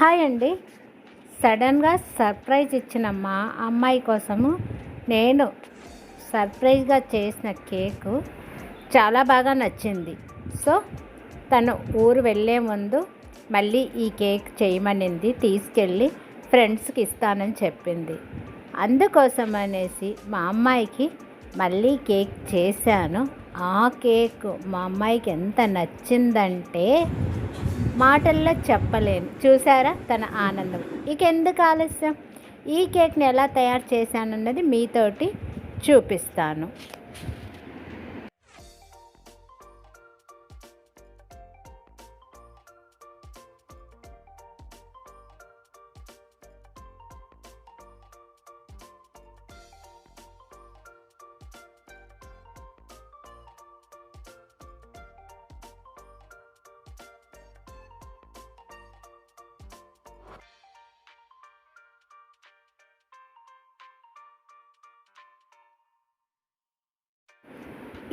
Hi అండి. సడన్గా surprise ఇచ్చిన మా అమ్మాయి కోసము నేను సర్ప్రైజ్గా చేసిన కేకు చాలా బాగా నచ్చింది. సో తను ఊరు వెళ్ళే ముందు మళ్ళీ ఈ కేక్ చేయమనింది తీసుకెళ్ళి ఫ్రెండ్స్కి ఇస్తానని చెప్పింది. అందుకోసం అనేసి మా అమ్మాయికి మళ్ళీ కేక్ చేశాను. ఆ కేక్ మా అమ్మాయికి ఎంత నచ్చిందంటే మాటల్లో చెప్పలేను. చూసారా తన ఆనందం. ఇక ఎందుకు ఆలస్యం? ఈ కేక్ని ఎలా తయారు చేశానన్నది మీతోటి చూపిస్తాను.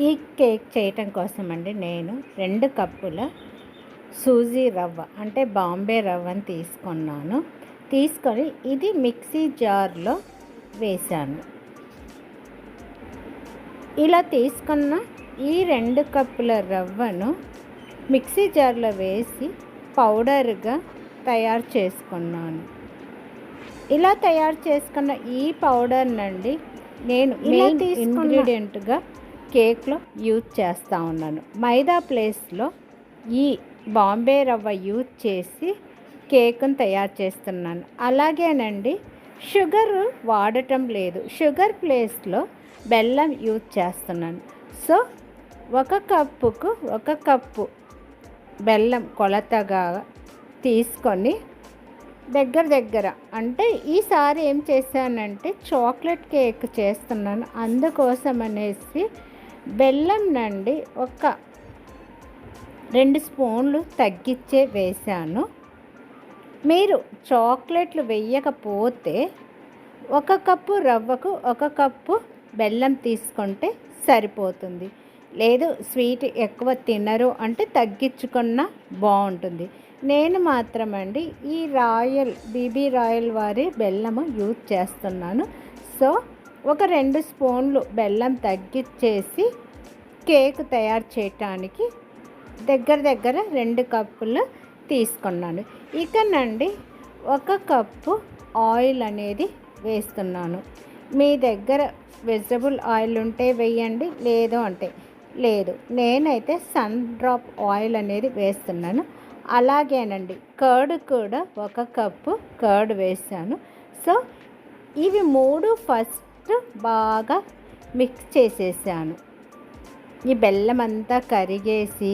ఈ కేక్ చేయటం కోసం అండి నేను రెండు కప్పుల సూజీ రవ్వ అంటే బాంబే రవ్వని తీసుకున్నాను. తీసుకొని ఇది మిక్సీ జార్లో వేశాను. ఇలా తీసుకున్న ఈ రెండు కప్పుల రవ్వను మిక్సీ జార్లో వేసి పౌడర్గా తయారు చేసుకున్నాను. ఇలా తయారు చేసుకున్న ఈ పౌడర్ నుండి నేను ఇలా ఇంగ్రీడియంట్గా కేక్లో యూజ్ చేస్తూ ఉన్నాను. మైదా ప్లేస్లో ఈ బాంబే రవ్వ యూజ్ చేసి కేక్ను తయారు చేస్తున్నాను. అలాగేనండి షుగర్ వాడటం లేదు. షుగర్ ప్లేస్లో బెల్లం యూజ్ చేస్తున్నాను. సో ఒక కప్పుకు ఒక కప్పు బెల్లం కొలతగా తీసుకొని దగ్గర దగ్గర అంటే ఈసారి ఏం చేశానంటే చాక్లెట్ కేక్ చేస్తున్నాను. అందుకోసం అనేసి బెల్లం నుండి ఒక రెండు స్పూన్లు తగ్గించే వేశాను. మీరు చాక్లెట్లు వేయకపోతే ఒక కప్పు రవ్వకు ఒక కప్పు బెల్లం తీసుకుంటే సరిపోతుంది. లేదు స్వీట్ ఎక్కువ తినరు అంటే తగ్గించుకున్న బాగుంటుంది. నేను మాత్రం అండి ఈ రాయల్ బీబీ రాయల్ వారి బెల్లము యూజ్ చేస్తున్నాను. సో ఒక రెండు స్పూన్లు బెల్లం తగ్గించేసి కేక్ తయారు చేయటానికి దగ్గర దగ్గర రెండు కప్పులు తీసుకున్నాను. ఇకనండి ఒక కప్పు ఆయిల్ అనేది వేస్తున్నాను. మీ దగ్గర వెజిటబుల్ ఆయిల్ ఉంటే వేయండి లేదు అంటే లేదు. నేనైతే సన్ డ్రాప్ ఆయిల్ అనేది వేస్తున్నాను. అలాగేనండి కర్డ్ కూడా ఒక కప్పు కర్డ్ వేసాను సో ఇవి మూడు ఫస్ట్ బాగా మిక్స్ చేసేసాను. ఈ బెల్లం అంతా కరిగేసి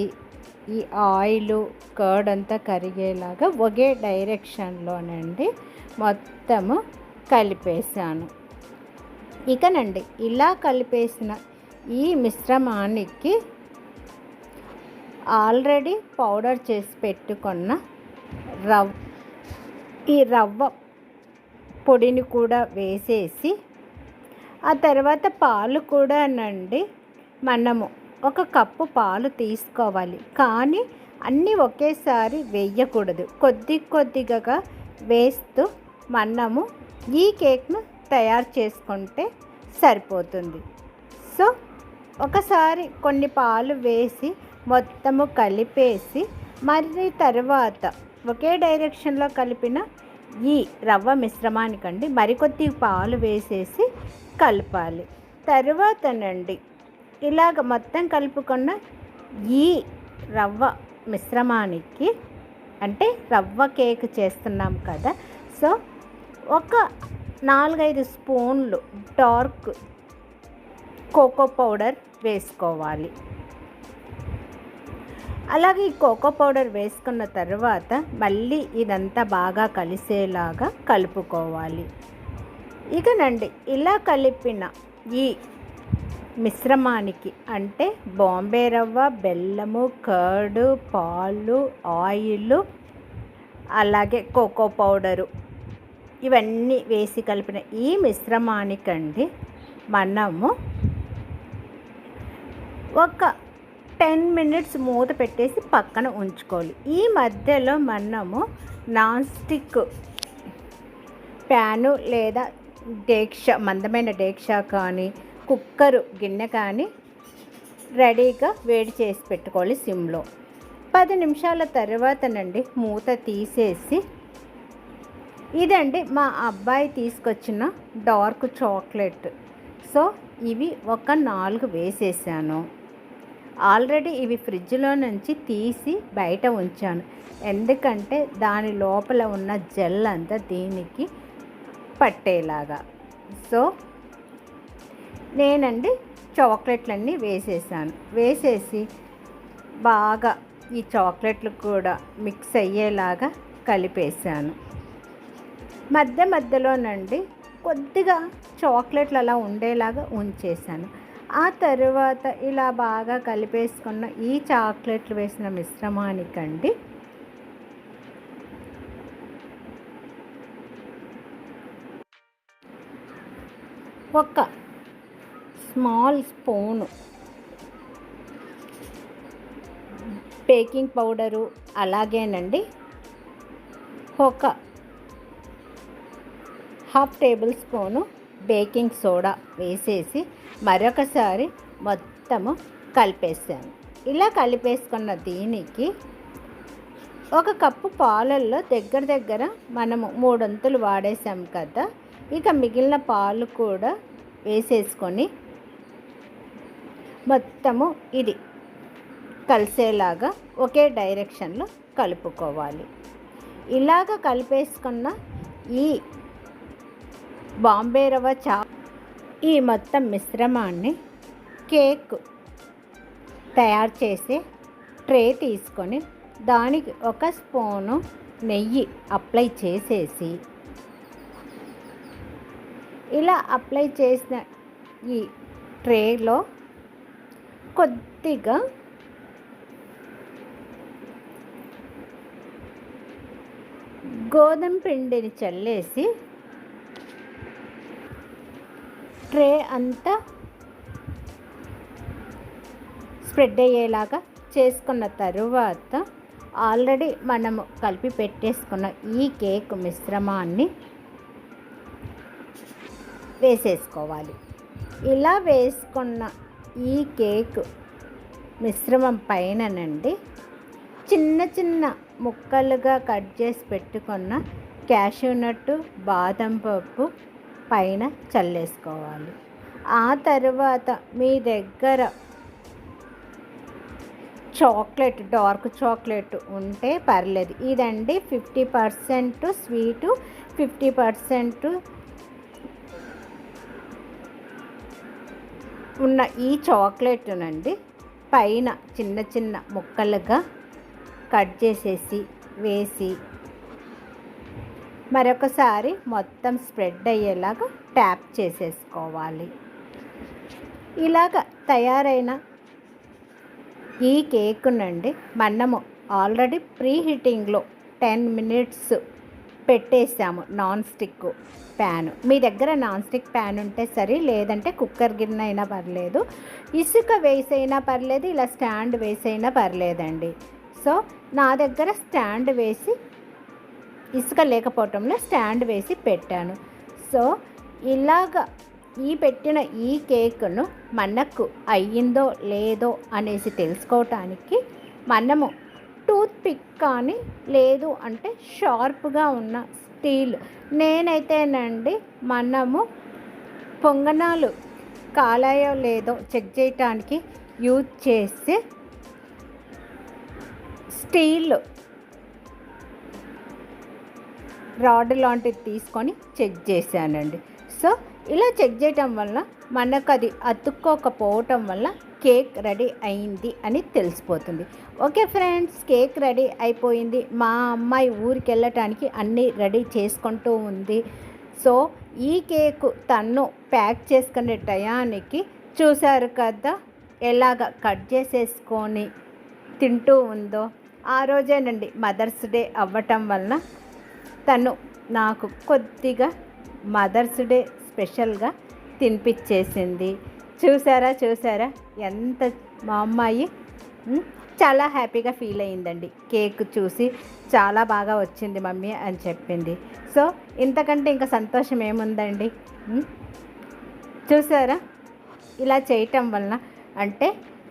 ఈ ఆయిల్ కర్డ్ అంతా కరిగేలాగా ఒకే డైరెక్షన్లోనండి మొత్తము కలిపేసాను. ఇకనండి ఇలా కలిపేసిన ఈ మిశ్రమానికి ఆల్రెడీ పౌడర్ చేసి పెట్టుకున్న రవ్ ఈ రవ్వ పొడిని కూడా వేసేసి ఆ తర్వాత పాలు కూడానండి మనము ఒక కప్పు పాలు తీసుకోవాలి. కానీ అన్నీ ఒకేసారి వేయకూడదు. కొద్ది కొద్దిగా వేస్తూ మనము ఈ కేక్ను తయారు చేసుకుంటే సరిపోతుంది. సో ఒకసారి కొన్ని పాలు వేసి మొత్తము కలిపేసి మరి తర్వాత ఒకే డైరెక్షన్లో కలిపిన ఈ రవ్వ మిశ్రమానికండి. మరికొద్ది పాలు వేసేసి కలపాలి. తర్వాతనండి ఇలాగ మొత్తం కలుపుకున్న ఈ రవ్వ మిశ్రమానికి అంటే రవ్వ కేక్ చేస్తున్నాం కదా. సో ఒక నాలుగైదు స్పూన్లు డార్క్ కోకో పౌడర్ వేసుకోవాలి. అలాగే ఈ కోకో పౌడర్ వేసుకున్న తర్వాత మళ్ళీ ఇదంతా బాగా కలిసేలాగా కలుపుకోవాలి. ఇకనండి ఇలా కలిపిన ఈ మిశ్రమానికి అంటే బాంబే రవ్వ బెల్లము కర్డు పాలు ఆయిల్ అలాగే కోకో పౌడరు ఇవన్నీ వేసి కలిపిన ఈ మిశ్రమానికండి మనము ఒక టెన్ మినిట్స్ మూత పెట్టేసి పక్కన ఉంచుకోవాలి. ఈ మధ్యలో మనము నాన్ స్టిక్ ప్యాను లేదా డేక్ష మందమైన డేక్ష కానీ కుక్కరు గిన్నె కానీ రెడీగా వేడి చేసి పెట్టుకోవాలి సిమ్లో. పది నిమిషాల తర్వాతనండి మూత తీసేసి ఇదండి మా అబ్బాయి తీసుకొచ్చిన డార్క్ చాక్లెట్. సో ఇవి ఒక నాలుగు వేసేసాను. ఆల్రెడీ ఇవి ఫ్రిడ్జ్లో నుంచి తీసి బయట ఉంచాను. ఎందుకంటే దాని లోపల ఉన్న జెల్ అంతా దీనికి పట్టేలాగా. సో నేనండి చాక్లెట్లన్నీ వేసేసాను. వేసేసి బాగా ఈ చాక్లెట్లు కూడా మిక్స్ అయ్యేలాగా కలిపేసాను. మధ్య మధ్యలోనండి కొద్దిగా చాక్లెట్లు అలా ఉండేలాగా ఉంచేసాను. ఆ తర్వాత ఇలా బాగా కలిపేసుకున్న ఈ చాక్లెట్లు వేసిన మిశ్రమానికండి. ఒక స్మాల్ స్పూను బేకింగ్ పౌడరు అలాగేనండి. ఒక half tablespoon baking soda వేసేసి మరొకసారి మొత్తము కలిపేసాను. ఇలా కలిపేసుకున్న దీనికి ఒక కప్పు పాలల్లో దగ్గర దగ్గర మనము మూడొంతులు వాడేసాం కదా ఇక మిగిలిన పాలు కూడా వేసేసుకొని మొత్తము ఇది కలిసేలాగా ఒకే డైరెక్షన్లో కలుపుకోవాలి. ఇలాగ కలిపేసుకున్న ఈ బాంబే రవ్వ చా ఈ మొత్తం మిశ్రమాన్ని కేక్ తయారు చేసే ట్రే తీసుకొని దానికి ఒక స్పూను నెయ్యి అప్లై చేసేసి ఇలా అప్లై చేసిన ఈ ట్రేలో కొద్దిగా గోధుమ పిండిని చల్లేసి ట్రే అంతా స్ప్రెడ్ అయ్యేలాగా చేసుకున్న తరువాత ఆల్రెడీ మనము కలిపి పెట్టేసుకున్న ఈ కేక్ మిశ్రమాన్ని వేసేసుకోవాలి. ఇలా వేసుకున్న ఈ కేక్ మిశ్రమం పైననండి చిన్న చిన్న ముక్కలుగా కట్ చేసి పెట్టుకున్న క్యాషూ నట్టు బాదం పప్పు పైన చల్లేసుకోవాలి. ఆ తర్వాత మీ దగ్గర చాక్లెట్ డార్క్ చాక్లెట్ ఉంటే పర్లేదు. ఇదండి fifty percent sweet fifty percent ఉన్న ఈ చాక్లెట్నండి పైన చిన్న చిన్న ముక్కలుగా కట్ చేసేసి వేసి మరొకసారి మొత్తం స్ప్రెడ్ అయ్యేలాగా ట్యాప్ చేసేసుకోవాలి. ఇలాగ తయారైన ఈ కేక్ నుండి మనము ఆల్రెడీ ప్రీ హీటింగ్లో టెన్ మినిట్స్ పెట్టేసాము నాన్ స్టిక్ ప్యాన్. మీ దగ్గర నాన్ స్టిక్ ప్యాన్ ఉంటే సరే లేదంటే కుక్కర్ గిన్నె అయినా పర్లేదు ఇసుక వేసైనా పర్లేదు ఇలా స్టాండ్ వేసైనా పర్లేదండి. సో నా దగ్గర స్టాండ్ వేసి ఇసుక లేకపోవటంలో స్టాండ్ వేసి పెట్టాను. సో ఇలాగ ఈ పెట్టిన ఈ కేక్ను మనకు అయ్యిందో లేదో అనేసి తెలుసుకోవటానికి మనము టూత్ పిక్ కానీ లేదు అంటే షార్ప్గా ఉన్న స్టీల్ నేనైతేనండి మనము పొంగనాలు కాలాయో లేదో చెక్ చేయటానికి యూజ్ చేసే స్టీల్ రాడ్ లాంటిది తీసుకొని చెక్ చేశానండి. సో ఇలా చెక్ చేయటం వల్ల మనకు అది అతుక్కోకపోవటం వల్ల కేక్ రెడీ అయింది అని తెలిసిపోతుంది. ఓకే ఫ్రెండ్స్ కేక్ రెడీ అయిపోయింది. మా అమ్మాయి ఊరికి వెళ్ళటానికి అన్నీ రెడీ చేసుకుంటూ ఉంది. సో ఈ కేకు తను ప్యాక్ చేసుకునే టయానికి చూశారు కదా ఎలాగ కట్ చేసేసుకొని తింటూ ఉందో. ఆ రోజేనండి మదర్స్ డే అవ్వటం వలన తను నాకు కొద్దిగా మదర్స్ డే స్పెషల్గా తినిపించేసింది. చూసారా చూసారా? ఎంత మా అమ్మాయి చాలా హ్యాపీగా ఫీల్ అయ్యిందండి కేక్ చూసి చాలా బాగా వచ్చింది మమ్మీ అని చెప్పింది. సో ఇంతకంటే ఇంకా సంతోషం ఏముందండి? చూసారా? ఇలా చేయటం వలన అంటే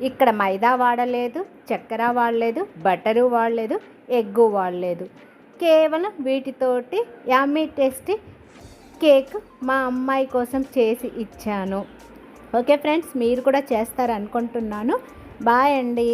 ఇక్కడ మైదా వాడలేదు చక్కెర వాడలేదు బటరు వాడలేదు ఎగ్గు వాడలేదు. కేవలం వీటితోటి యామీ టేస్టీ కేక్ మా అమ్మాయి కోసం చేసి ఇచ్చాను. ఓకే ఫ్రెండ్స్ మీరు కూడా చేస్తారనుకుంటున్నాను. బాయ్ అండి.